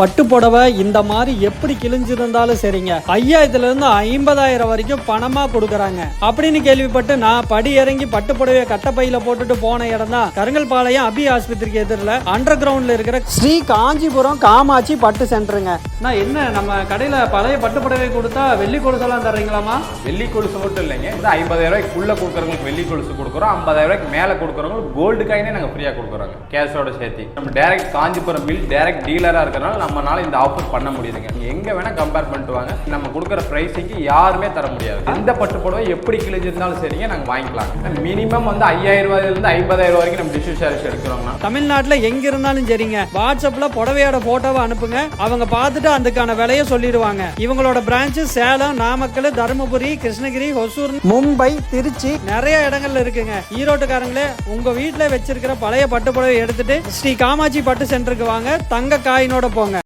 பட்டு புடவை இந்த மாதிரி எப்படி கிழிஞ்சிருந்தாலும் சரிங்க. ஐயாயிரத்துல இருந்து ஐம்பதாயிரம் வரைக்கும் பணமா கொடுக்கறாங்க. அப்படின்னு கேள்விப்பட்டு நான் படி இறங்கி பட்டு புடவையை கட்டப்பையில போட்டுட்டு போன இடம் தான் கருங்கல்பாளையம் அபி ஆஸ்பத்திரிக்கு எதிரில் அண்டர் கிரவுண்ட்ல இருக்கிற ஸ்ரீ காஞ்சிபுரம் காமாட்சி பட்டு சென்டருங்க. நான் என்ன நம்ம கடையில பழைய பட்டு புடவை கொடுத்தா வெள்ளி கொலுசெல்லாம் தர்றீங்களாமா வெள்ளி கொலுசு மட்டும் இல்லைங்க. இந்த ஐம்பதாயிரம் ரூபாய்க்குள்ள கொடுக்குறவங்களுக்கு வெள்ளி கொலுசு கொடுக்குறோம். ஐம்பதாயிரம் ரூபாய்க்கு மேலே கொடுக்குறவங்களுக்கு கோல்டு காயினே நாங்கள் ஃப்ரீயாக கொடுக்குறோங்க. கேஷோட சேர்த்து. நம்ம டேரக்ட் காஞ்சிபுரம் மில் டேரக்ட் டீலராக இருக்கிறனால நம்மளால இந்த ஆஃபர் பண்ண முடியுதுங்க. நீங்கள் எங்கே வேணால் கம்பேர் பண்ணிட்டு வாங்க. நம்ம கொடுக்குற ப்ரைஸிங்க்கு யாருமே தர முடியாது. எந்த பட்டு புடவை எப்படி கிழிஞ்சிருந்தாலும் சரிங்க நாங்கள் வாங்கிக்கலாம் மினிமம் வந்து ஐயாயிரம் ரூபாயிலிருந்து ஐம்பதாயிரம் ரூபாய் வரைக்கும் நம்ம டிஷ்யூ சாரீஸ் எடுக்கிறோம்னா. தமிழ்நாட்டுல எங்க இருந்தாலும் சரிங்க. வாட்ஸ்அப்ல புடவையோட போட்டோவை அனுப்புங்க. அவங்க பார்த்துட்டு அதுக்கான விலையை சொல்லிடுவாங்க. இவங்களோட பிரான்ச்சு சேலம் நாமக்கல் தருமபுரி கிருஷ்ணகிரி ஒசூர் மும்பை திருச்சி நிறைய இடங்கள்ல இருக்குங்க. ஈரோட்டுக்காரங்களே உங்க வீட்டுல வச்சிருக்கிற பழைய பட்டு புடவை எடுத்துட்டு ஸ்ரீ காமாட்சி பட்டு சென்டருக்கு வாங்க. தங்க காயினோட போங்க.